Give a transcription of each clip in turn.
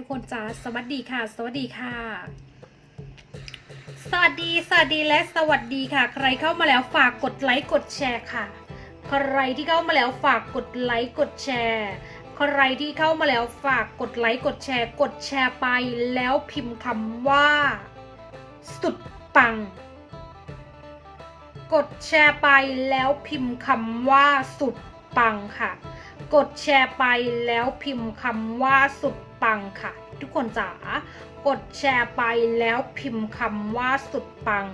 ทุกคนจ้าสวัสดีค่ะ สวัสดีค่ะ สวัสดี สวัสดีและสวัสดีค่ะ ใครเข้ามาแล้วฝากกดไลค์กดแชร์ค่ะ ใครที่เข้ามาแล้วฝากกดไลค์กดแชร์ใครที่เข้ามาแล้วฝากกดไลค์กดแชร์ กดแชร์ไปแล้วพิมพ์คำว่า สุดปัง กดแชร์ไปแล้วพิมพ์คำว่าสุดปังค่ะ กดแชร์ไปแล้วพิมพ์คำว่าสุด ปังค่ะ ทุกคนจ๋ากดแชร์ไปแล้วพิมพ์คำว่าสุดปัง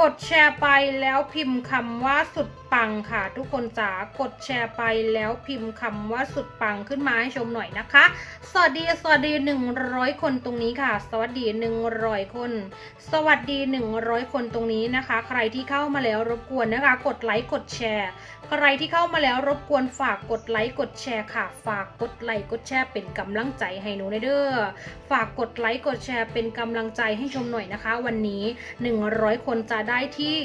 กดแชร์ไปแล้วพิมพ์คำว่าสุด ปังค่ะ ทุกคนจ๋ากดแชร์ไปแล้วพิมพ์คำว่าสุดปังขึ้นมาให้ชมหน่อยนะคะ สวัสดีสวัสดีหนึ่งร้อยคนตรงนี้ค่ะ สวัสดีหนึ่งร้อยคน สวัสดีหนึ่งร้อยคนตรงนี้นะคะ ใครที่เข้ามาแล้วรบกวนนะคะ กดไลค์กดแชร์ ใครที่เข้ามาแล้วรบกวนฝากกดไลค์กดแชร์ค่ะ ฝากกดไลค์กดแชร์เป็นกำลังใจให้หนูหน่อยเด้อฝากกดไลค์กดแชร์เป็นกำลังใจให้ชมหน่อยนะคะ วันนี้ 100 คนจะได้ที่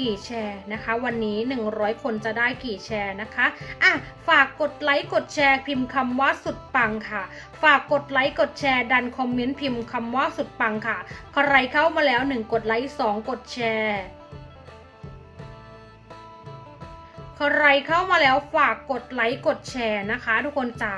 กี่แชร์นะคะ วันนี้ 100 คนจะได้กี่แชร์นะคะอะฝากกดไลค์กดแชร์พิมพ์คำว่าสุดปังค่ะ ฝากกดไลค์กดแชร์ดันคอมเมนต์พิมพ์คำว่าสุดปังค่ะ ใครเข้ามาแล้ว 1 กดไลค์2กดแชร์ ใครเข้ามาแล้วฝากกดไลค์กดแชร์นะคะ ทุกคนจ๋า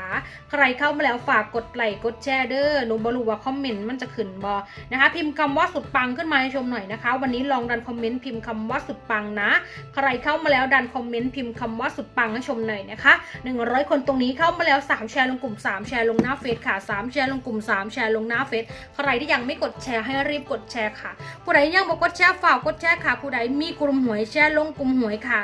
ใครเข้ามาแล้วฝากกดไลค์กดแชร์เด้อหนูบรูว่าคอมเมนต์มันจะขึ้นบอนะคะ พิมพ์คำว่าสุดปังขึ้นมาให้ชมหน่อยนะคะ วันนี้ลองดันคอมเมนต์พิมพ์คำว่าสุดปังนะ ใครเข้ามาแล้วดันคอมเมนต์พิมพ์คำว่าสุดปังให้ชมหน่อยนะคะ 100 คนตรงนี้เข้ามาแล้ว 3 แชร์ลงกลุ่ม 3 แชร์ลงหน้าเฟซค่ะ 3 แชร์ลงกลุ่ม 3 แชร์ลงหน้าเฟซใครที่ยังไม่กดแชร์ให้รีบกดแชร์ค่ะผู้ใดยังบอกกดแชร์ฝากกดแชร์ค่ะผู้ใดมีกลุ่มหวยแชร์ลงกลุ่มหวยค่ะ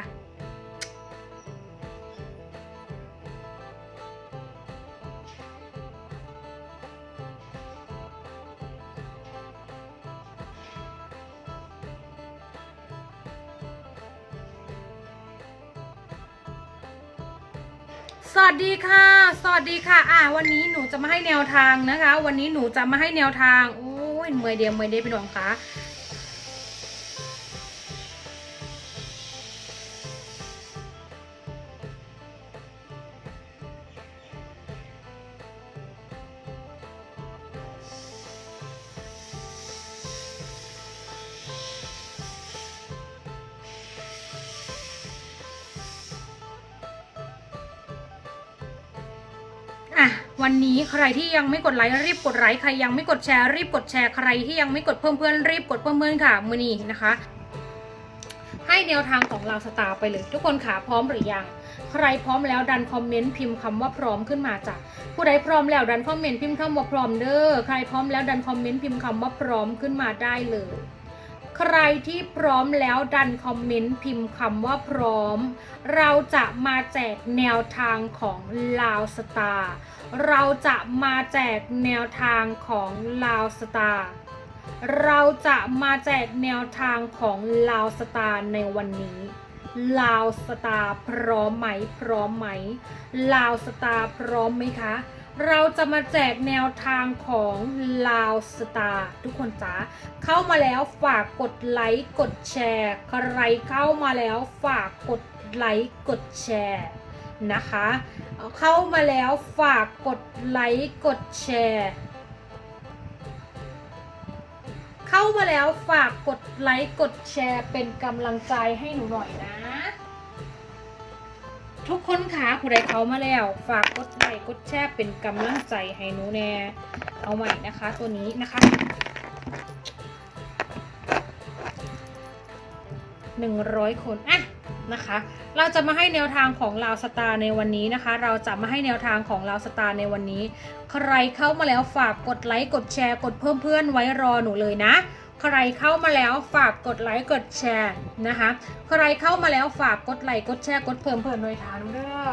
สวัสดีค่ะ สวัสดีค่ะ อ่า วันนี้หนูจะมาให้แนวทางนะคะ วันนี้หนูจะมาให้แนวทาง โอ้ยเมื่อยเดียวเมื่อยเดียวพี่น้องคะ วันนี้ใครที่ยังไม่กดไลค์รีบกดไลค์ใครยังไม่กดแชร์รีบกดแชร์ใครที่ยังไม่กดเพิ่มเพื่อนรีบกดเพิ่มเพื่อนค่ะมือนี้นะคะ ให้แนวทางของเราสตาร์ไปเลย ทุกคนขาพร้อมหรือยังใครพร้อมแล้วดันคอมเมนต์พิมพ์คำว่าพร้อมขึ้นมาจ้ะผู้ใดพร้อมแล้วดันคอมเมนต์พิมพ์คำว่าพร้อมเด้อใครพร้อมแล้วดันคอมเมนต์พิมพ์คำว่าพร้อมขึ้นมาได้เลย ใครที่พร้อมแล้วดันคอมเมนต์พิมพ์คำว่าพร้อม เราจะมาแจกแนวทางของลาวสตาร์เราจะมาแจกแนวทางของลาวสตาร์เราจะมาแจกแนวทางของลาวสตาร์ในวันนี้ลาวสตาร์พร้อมไหม พร้อมไหมลาวสตาร์พร้อมไหมคะ เราจะมาแจกแนวทางของลาวสตาร์ทุกคนจ๋าเข้ามาแล้วฝากกดไลค์กดแชร์ใครเข้ามาแล้วฝากกดไลค์กดแชร์นะคะ เข้ามาแล้วฝากกดไลค์กดแชร์เข้ามาแล้วฝากกดไลค์กดแชร์เป็นกำลังใจให้หนูหน่อยนะ ทุกคนคะผู้ใดเข้ามาแล้ว ฝากกดไลค์กดแชร์เป็นกำลังใจให้หนูแน่เอาใหม่นะคะ ตัวนี้นะคะหนึ่งร้อยคนอะนะคะ เราจะมาให้แนวทางของลาวสตาร์ในวันนี้นะคะ เราจะมาให้แนวทางของลาวสตาร์ในวันนี้ ใครเข้ามาแล้วฝากกดไลค์กดแชร์กดเพิ่มเพื่อนไว้รอหนูเลยนะ ใครเข้ามาแล้วฝากกดไลค์กดแชร์นะคะ ใครเข้ามาแล้วฝากกดไลค์กดแชร์กดเพิ่มเพื่อนหน่อยทานเด้อ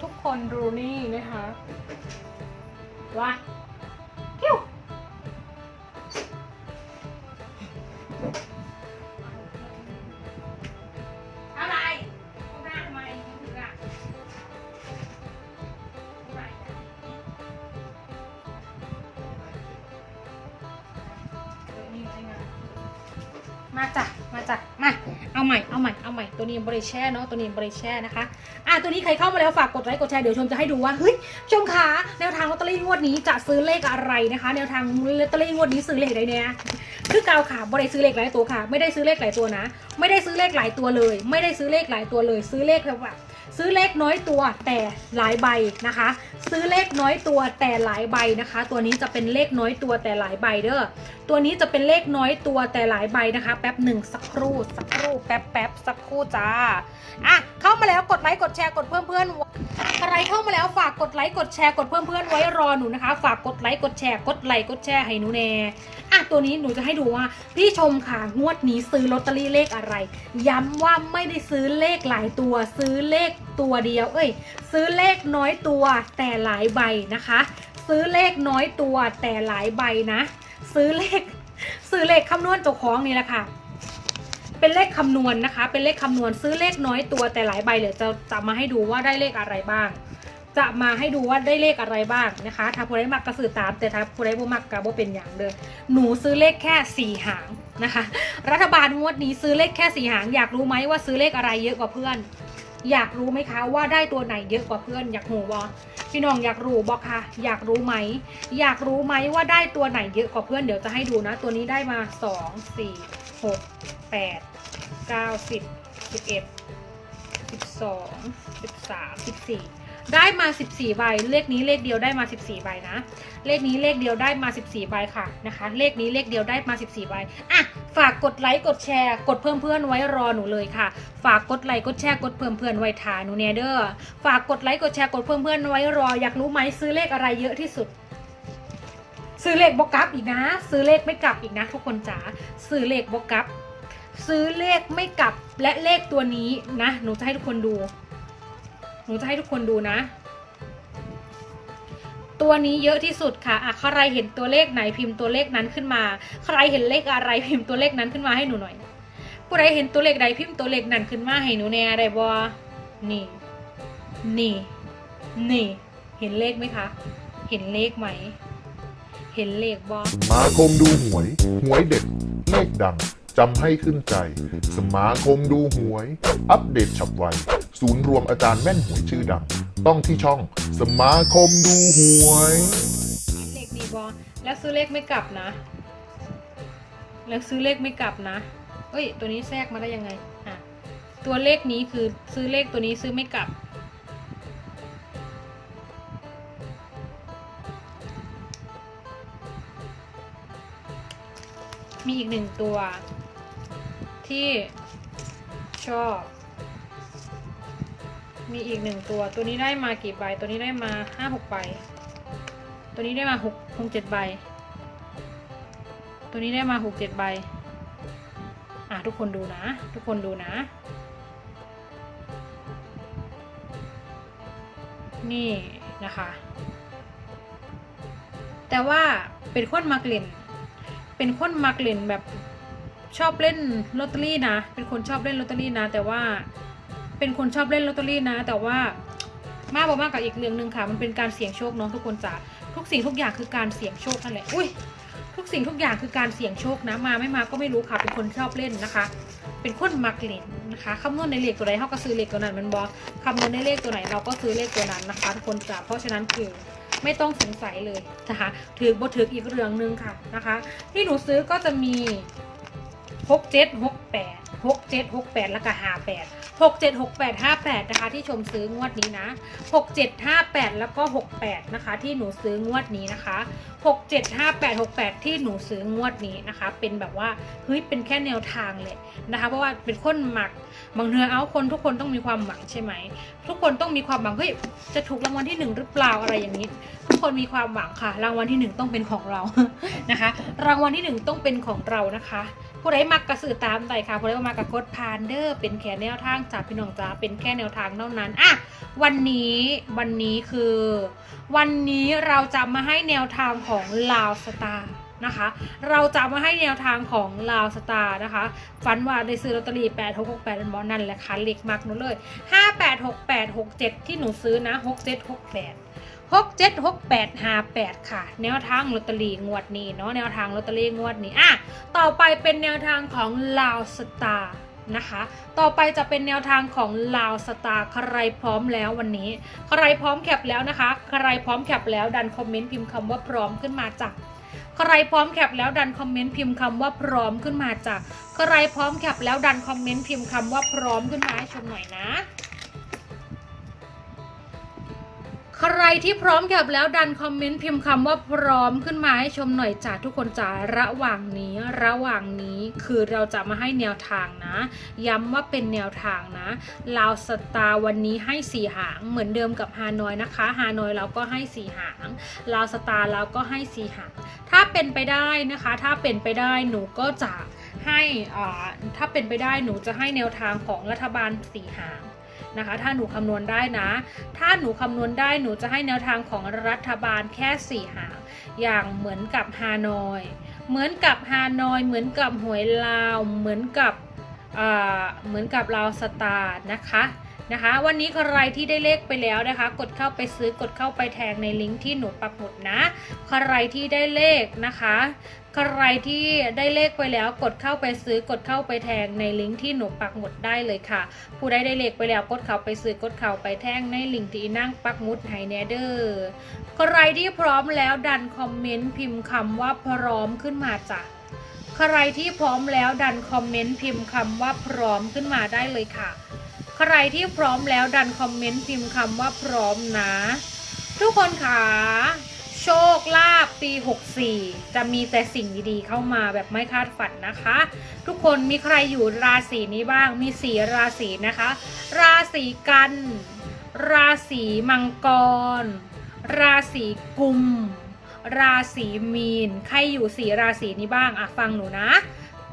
ทุกคนดูนี่นะคะว่าคิว มาจ้ะมาจ้ะมาเอาใหม่เอาใหม่เอาใหม่ตัวนี้บริแช่เนาะตัวนี้บริแช่นะคะอะตัวนี้ใครเข้ามาแล้วฝากกดไลค์กดแชร์เดี๋ยวชมจะให้ดูว่าเฮ้ยชมขาแนวทางลอตเตอรี่งวดนี้จะซื้อเลขอะไรนะคะ แนวทางลอตเตอรี่งวดนี้ซื้อเลขอะไรเนี่ยคือเกาวค่ะบริซื้อเลขหลายตัวค่ะ ไม่ได้ซื้อเลขหลายตัวนะ ไม่ได้ซื้อเลขหลายตัวเลย ไม่ได้ซื้อเลขหลายตัวเลย ซื้อเลขแบบซื้อเลขน้อยตัวแต่หลายใบนะคะ ซื้อเลขน้อยตัวแต่หลายใบนะคะ ตัวนี้จะเป็นเลขน้อยตัวแต่หลายใบเด้อตัวนี้จะเป็นเลขน้อยตัวแต่หลายใบนะคะ แป๊บหนึ่งสักครู่สักครู่แป๊บแป๊บสักครู่จ้าอะเข้ามาแล้วกดไลค์กดแชร์กดเพิ่มเพื่อนใครเข้ามาแล้วฝากกดไลค์กดแชร์กดเพิ่มเพื่อนไว้รอหนูนะคะ ฝากกดไลค์กดแชร์กดไลค์กดแชร์ให้หนูแน่อะตัวนี้หนูจะให้ดูว่าพี่ชมค่ะงวดนี้ซื้อลอตเตอรี่เลขอะไร ย้ำว่าไม่ได้ซื้อเลขหลายตัวซื้อเลขตัวเดียว เอ้ย ซื้อเลขน้อยตัวแต่หลายใบนะคะ ซื้อเลขน้อยตัวแต่หลายใบนะ ซื้อเลข ซื้อเลขคำนวณเจ้าของนี่แหละค่ะเป็นเลขคำนวณนะคะ เป็นเลขคำนวณซื้อเลขน้อยตัวแต่หลายใบเดี๋ยวจะจะมาให้ดูว่าได้เลขอะไรบ้าง จะมาให้ดูว่าได้เลขอะไรบ้างนะคะ ถ้าผู้ใดมักกระสือตาม แต่ถ้าผู้ใดบ่มักกะบ่เป็นอย่างเดิมหนูซื้อเลขแค่สี่หางนะคะ รัฐบาลงวดนี้ซื้อเลขแค่สี่หาง อยากรู้ไหมว่าซื้อเลขอะไรเยอะกว่าเพื่อน อยากรู้ไหมคะว่าได้ตัวไหนเยอะกว่าเพื่อนอยากหูบอพี่น้องอยากรู้บอกค่ะ อยากรู้ไหม อยากรู้ไหมว่าได้ตัวไหนเยอะกว่าเพื่อนเดี๋ยวจะให้ดูนะ ตัวนี้ได้มา 2 4 6 8 9 10 11 12 13 14 ได้มา 14 ใบ เลขนี้เลขเดียวได้มา 14 ใบนะ เลขนี้เลขเดียวได้มา 14 ใบค่ะนะคะ เลขนี้เลขเดียวได้มา 14 ใบ อะ ฝากกดไลค์กดแชร์ กดเพิ่มเพื่อนไว้รอหนูเลยค่ะ ฝากกดไลค์กดแชร์กดเพิ่มเพื่อนไว้ทาหนูเนเดอร์ ฝากกดไลค์กดแชร์กดเพิ่มเพื่อนไว้รอ อยากรู้ไหมซื้อเลขอะไรเยอะที่สุด ซื้อเลขบกลับอีกนะ ซื้อเลขไม่กลับอีกนะ ทุกคนจ๋า ซื้อเลขบกลับ ซื้อเลขไม่กลับและเลขตัวนี้นะ หนูจะให้ทุกคนดู หนูจะให้ทุกคนดูนะ ตัวนี้เยอะที่สุดค่ะอะใครเห็นตัวเลขไหนพิมพ์ตัวเลขนั้นขึ้นมา ใครเห็นเลขอะไรพิมพ์ตัวเลขนั้นขึ้นมาให้หนูหน่อย ผู้ใดเห็นตัวเลขใดพิมพ์ตัวเลขนั้นขึ้นมาให้หนูแน่ได้บ่นี่ นี่ นี่ เห็นเลขไหมคะ เห็นเลขไหม เห็นเลขบ่สมาคมดูหวย หวยเด็ดเลขดัง จำให้ขึ้นใจ สมาคมดูหวย อัปเดตฉับไว ศูนย์รวมอาจารย์แม่นหวยชื่อดัง ต้องที่ช่องสมาคมดูหวย เลขดีบอแล้วซื้อเลขไม่กลับนะ แล้วซื้อเลขไม่กลับนะ เอ้ย ตัวนี้แทรกมาได้ยังไง อะ ตัวเลขนี้คือซื้อเลขตัวนี้ซื้อไม่กลับ มีอีกหนึ่งตัว ที่ชอบ มีอีกหนึ่งตัว ตัวนี้ได้มากี่ใบ ตัวนี้ได้มาห้าหกใบ ตัวนี้ได้มาหกหกเจ็ดใบ ตัวนี้ได้มาหกเจ็ดใบ อะทุกคนดูนะ ทุกคนดูนะ นี่นะคะ แต่ว่าเป็นคนมักเล่น เป็นคนมักเล่นแบบ ชอบเล่นลอตเตอรี่นะ เป็นคนชอบเล่นลอตเตอรี่นะ แต่ว่าเป็นคนชอบเล่นลอตเตอรี่นะ แต่ว่ามากกว่ามากกับอีกเรื่องหนึ่งค่ะ มันเป็นการเสี่ยงโชคเนาะทุกคนจ๋าทุกสิ่งทุกอย่างคือการเสี่ยงโชคนั่นแหละอุ้ยทุกสิ่งทุกอย่างคือการเสี่ยงโชคนะมาไม่มาก็ไม่รู้ค่ะ เป็นคนชอบเล่นนะคะ เป็นคนมักเล่นนะคะคำนวณในเลขตัวใดเขาก็ซื้อเลขตัวนั้นมันบอกคำนวณในเลขตัวไหนเราก็ซื้อเลขตัวนั้นนะคะทุกคนจ๋าเพราะฉะนั้นคือไม่ต้องสงสัยเลยนะคะถือบ่ถืออีกเรื่องหนึ่งค่ะนะคะ ที่หนูซื้อก็จะมี หกเจ็ดหกแปดหกเจ็ดหกแปดแล้วก็ห้าแปด676858นะคะ ที่ชมซื้องวดนี้นะ6758แล้วก็68นะคะ ที่หนูซื้องวดนี้นะคะ675868ที่หนูซื้องวดนี้นะคะ เป็นแบบว่าเฮ้ยเป็นแค่แนวทางเลยนะคะ เพราะว่าเป็นคนหมักบางเทือเอาคนทุกคนต้องมีความหวังใช่ไหมทุกคนต้องมีความหวังเฮ้ยจะถูกรางวัลที่หนึ่งหรือเปล่าอะไรอย่างนี้ ทุกคนมีความหวังค่ะ รางวัลที่หนึ่งต้องเป็นของเรานะคะ รางวัลที่หนึ่งต้องเป็นของเรานะคะ ผู้ใดมักกระสือตามใดค่ะผู้ใดบ่มากกระกดพานเดอร์เป็นแค่แนวทางจากพี่น้องจ้าเป็นแค่แนวทางเท่านั้นอะวันนี้วันนี้คือ วันนี้เราจะมาให้แนวทางของลาวสตาร์นะคะ เราจะมาให้แนวทางของลาวสตาร์นะคะฝันว่าได้ซื้อลอตเตอรี่8 6 6 8เป็นบอนั่นแหละค่ะเล็กมากหนูเลย 5 8 6 8 6 7 ที่หนูซื้อนะ 6 7 6 8 หกเจ็ดหาแปดค่ะ แนวทางลอตเตอรี่งวดนี้เนาะแนวทางลอตเตอรี่งวดนี้อะต่อไปเป็นแนวทางของลาวสตาร์นะคะต่อไปจะเป็นแนวทางของลาวสตาร์ใครพร้อมแล้ววันนี้ ใครพร้อมแคปแล้วนะคะ ใครพร้อมแคปแล้วดันคอมเมนต์พิมพ์คำว่าพร้อมขึ้นมาจ้ะใครพร้อมแคปแล้วดันคอมเมนต์พิมพ์คำว่าพร้อมขึ้นมาจ้ะใครพร้อมแคปแล้วดันคอมเมนต์พิมพ์คำว่าพร้อมขึ้นมาให้ชมหน่อยนะ ใครที่พร้อมแคปแล้วดันคอมเมนต์พิมพ์คำว่าพร้อมขึ้นมาให้ชมหน่อยจ้าทุกคนจ้าระหว่างนี้ระหว่างนี้คือเราจะมาให้แนวทางนะ ย้ำว่าเป็นแนวทางนะลาวสตาร์วันนี้ให้สี่หางเหมือนเดิมกับฮานอยนะคะฮานอยเราก็ให้สี่หางลาวสตาร์เราก็ให้สี่หาง ถ้าเป็นไปได้นะคะ ถ้าเป็นไปได้หนูก็จะให้อ่าถ้าเป็นไปได้หนูจะให้แนวทางของรัฐบาลสี่หาง นะคะ ถ้าหนูคำนวณได้นะ ถ้าหนูคำนวณได้หนูจะให้แนวทางของรัฐบาลแค่สี่หาง อย่างเหมือนกับฮานอย เหมือนกับฮานอย เหมือนกับหวยลาว เหมือนกับเหมือนกับลาวสตาร์นะคะนะคะวันนี้ใครที่ได้เลขไปแล้วนะคะ กดเข้าไปซื้อกดเข้าไปแทงในลิงก์ที่หนูปักหมุดนะ ใครที่ได้เลขนะคะ ใครที่ได้เลขไปแล้วกดเข้าไปซื้อกดเข้าไปแทงในลิงก์ที่หนูปักหมุดได้เลยค่ะ ผู้ใดได้เลขไปแล้วกดเข้าไปซื้อกดเข้าไปแทงในลิงก์ที่นั่งปักหมุดให้แนเดอร์ใครที่พร้อมแล้วดันคอมเมนต์พิมพ์คำว่าพร้อมขึ้นมาจ้ะใครที่พร้อมแล้วดันคอมเมนต์พิมพ์คำว่าพร้อมขึ้นมาได้เลยค่ะ ใครที่พร้อมแล้วดันคอมเมนต์พิมพ์คำว่าพร้อมนะ ทุกคนค่ะ โชคลาภปี 64 จะมีแต่สิ่งดีๆ เข้ามาแบบไม่คาดฝันนะคะ ทุกคนมีใครอยู่ราศีนี้บ้างมีสีราศีนะคะ ราศีกัน ราศีมังกร ราศีกุม ราศีมีน ใครอยู่สีราศีนี้บ้างอะฟังหนูนะ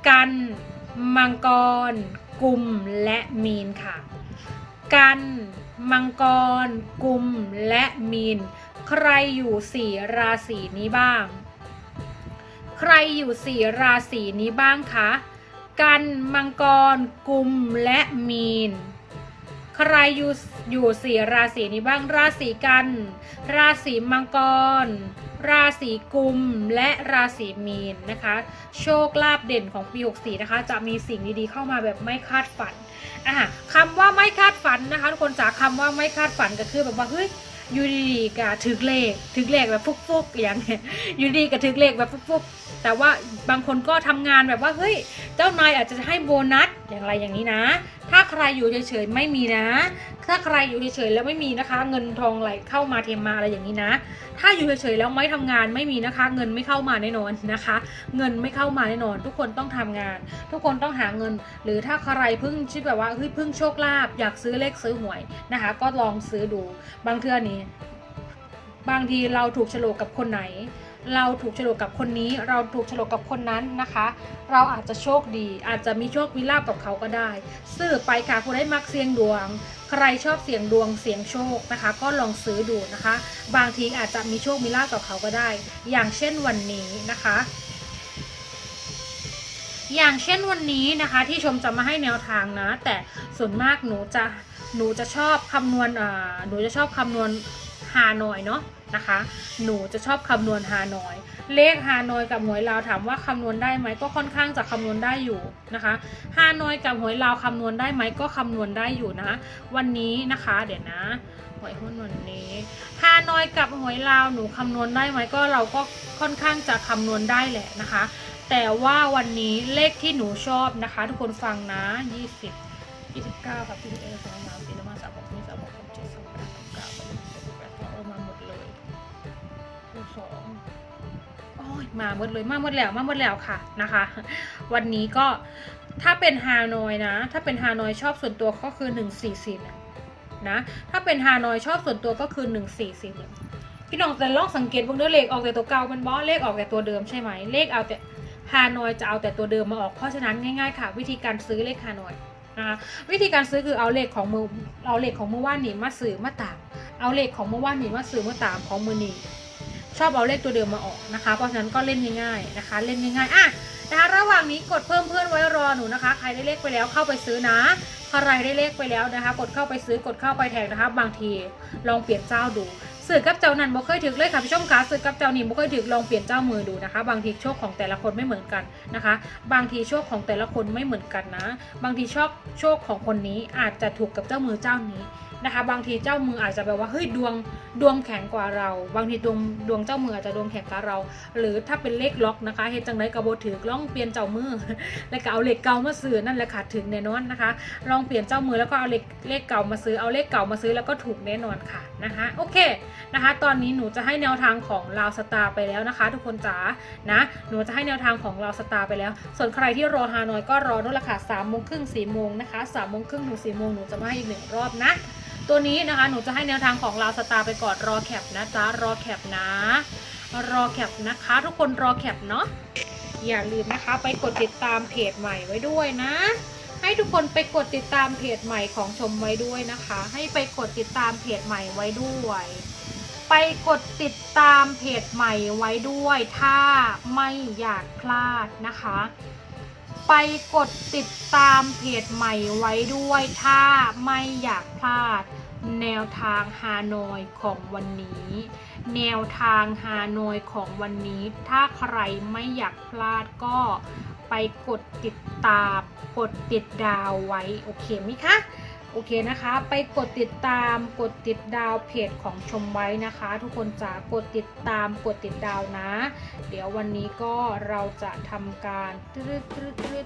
กันมังกร กุมและมีนค่ะ กันมังกร กุมและมีน ใครอยู่สี่ราศีนี้บ้าง ใครอยู่สี่ราศีนี้บ้างคะกันมังกรกุมและมีน ใครอยู่อยู่สี่ราศีนี้บ้างราศีกัน ราศีมังกร ราศีกุมและราศีมีนนะคะ โชคลาภเด่นของปี64นะคะ จะมีสิ่งดีๆเข้ามาแบบไม่คาดฝันอะคำว่าไม่คาดฝันนะคะทุกคนจาคำว่าไม่คาดฝันก็คือแบบว่าเฮ้ย อยู่ดีๆก็ถึกเลขถึกเลขแบบฟุกๆอย่างเงี้ยอยู่ดีก็ถึกเลขแบบฟุกๆ แต่ว่าบางคนก็ทำงานแบบว่าเฮ้ยเจ้านายอาจจะให้โบนัสอย่างไรอย่างนี้นะ ถ้าใครอยู่เฉยๆไม่มีนะ ถ้าใครอยู่เฉยๆแล้วไม่มีนะคะ เงินทองไหลเข้ามาเทมาอะไรอย่างนี้นะ ถ้าอยู่เฉยๆแล้วไม่ทำงานไม่มีนะคะ เงินไม่เข้ามาแน่นอนนะคะ เงินไม่เข้ามาแน่นอน ทุกคนต้องทำงาน ทุกคนต้องหาเงิน หรือถ้าใครเพิ่งชื่อแบบว่าเฮ้ยเพิ่งโชคลาภอยากซื้อเลขซื้อหวยนะคะ ก็ลองซื้อดูบางเทื่อนี้ บางทีเราถูกโฉลกกับคนไหน เราถูกฉลกกับคนนี้เราถูกฉลกกับคนนั้นนะคะ เราอาจจะโชคดี อาจจะมีโชคมีลาบกับเขาก็ได้ ซื้อไปค่ะคุณได้มักเสี่ยงดวง ใครชอบเสี่ยงดวงเสี่ยงโชคนะคะ ก็ลองซื้อดูนะคะ บางทีอาจจะมีโชคมีลาบกับเขาก็ได้ อย่างเช่นวันนี้นะคะอย่างเช่นวันนี้นะคะที่ชมจะมาให้แนวทางนะ แต่ส่วนมากหนูจะหนูจะชอบคำนวณอ่าหนูจะชอบคำนวณ ฮานอยเนาะนะคะ หนูจะชอบคำนวณฮานอย เลขฮานอยกับหวยลาวถามว่าคำนวณได้ไหมก็ค่อนข้างจะคำนวณได้อยู่นะคะฮานอยกับหวยลาวคำนวณได้ไหมก็คำนวณได้อยู่นะ วันนี้นะคะ เดี๋ยวนะหวยหุ้นวันนี้ฮานอยกับหวยลาวหนูคำนวณได้ไหมก็เราก็ค่อนข้างจะคำนวณได้แหละนะคะ แต่ว่าวันนี้เลขที่หนูชอบนะคะ ทุกคนฟังนะ 20 29กับ41 มาหมดเลยมาหมดแล้วมาหมดแล้วค่ะนะคะ วันนี้ก็ถ้าเป็นฮานอยนะ ถ้าเป็นฮานอยชอบส่วนตัวก็คือหนึ่งสี่สี่นะถ้าเป็นฮานอยชอบส่วนตัวก็คือหนึ่งสี่สี่หนึ่งพี่น้องแต่ลองสังเกตบางเด้อเลขออกแต่ตัวเก่าเป็นบอสเลขออกแต่ตัวเดิมใช่ไหมเลขเอาแต่ฮานอยจะเอาแต่ตัวเดิมมาออกเพราะฉะนั้นง่ายๆค่ะ วิธีการซื้อเลขฮานอยนะคะวิธีการซื้อคือเอาเลขของมือเอาเลขของเมื่อวานนี้มาซื้อมาตามเอาเลขของเมื่อวานนี้มาซื้อมาตามของมือนี้ ชอบเอาเลขตัวเดิมมาออกนะคะ เพราะฉะนั้นก็เล่นง่ายๆนะคะ เล่นง่ายๆอะนะคะ ระหว่างนี้กดเพิ่มเพื่อนไว้รอหนูนะคะ ใครได้เลขไปแล้วเข้าไปซื้อนะใครได้เลขไปแล้วนะคะ กดเข้าไปซื้อกดเข้าไปแทงนะคะ บางทีลองเปลี่ยนเจ้าดูสื่อกับเจ้านั้นบ่เคยถึกเลยค่ะพี่ชมคะสื่อกับเจ้านี่บ่เคยถึกลองเปลี่ยนเจ้ามือดูนะคะ บางทีโชคของแต่ละคนไม่เหมือนกันนะคะ บางทีโชคของแต่ละคนไม่เหมือนกันนะ บางทีโชคโชคของคนนี้อาจจะถูกกับเจ้ามือเจ้านี้ นะคะ บางทีเจ้ามืออาจจะแบบว่าเฮ้ยดวงดวงแข็งกว่าเรา บางทีดวงดวงเจ้ามืออาจจะดวงแข็งกว่าเรา หรือถ้าเป็นเลขล็อกนะคะเฮ็ดจังไดกระโบถือลองเปลี่ยนเจ้ามือ แล้วก็เอาเลขเก่ามาซื้อนั่นแหละค่ะถึงแน่นอนนะคะ ลองเปลี่ยนเจ้ามือแล้วก็เอาเลขเลขเก่ามาซื้อเอาเลขเก่ามาซื้อแล้วก็ถูกแน่นอนค่ะนะคะโอเคนะคะ ตอนนี้หนูจะให้แนวทางของลาวสตาร์ไปแล้วนะคะ ทุกคนจ๋านะหนูจะให้แนวทางของลาวสตาร์ไปแล้ว ส่วนใครที่รอฮานอยก็รอด้วยละค่ะสามโมงครึ่งสี่โมงนะคะสามโมงครึ่งถึงสี่โมงหนูจะมาให้อีกหนึ่งรอบนะ ตัวนี้นะคะหนูจะให้แนวทางของลาวสตาร์ไปก่อนรอแคปนะจ๊ะรอแคปนะ รอแคปนะคะ ทุกคนรอแคปเนาะอย่าลืมนะคะ ไปกดติดตามเพจใหม่ไว้ด้วยนะ ให้ทุกคนไปกดติดตามเพจใหม่ของชมไว้ด้วยนะคะ ให้ไปกดติดตามเพจใหม่ไว้ด้วย ไปกดติดตามเพจใหม่ไว้ด้วย ถ้าไม่อยากพลาดนะคะ ไปกดติดตามเพจใหม่ไว้ด้วยถ้าไม่อยากพลาด แนวทางฮานอยของวันนี้ แนวทางฮานอยของวันนี้ ถ้าใครไม่อยากพลาดก็ไปกดติดตาม กดติดดาวไว้ โอเคไหมคะ โอเคนะคะ ไปกดติดตามกดติดดาวเพจของชมไว้นะคะ ทุกคนจ๋ากดติดตามกดติดดาวนะ เดี๋ยววันนี้ก็เราจะทำการตืดตืดตืด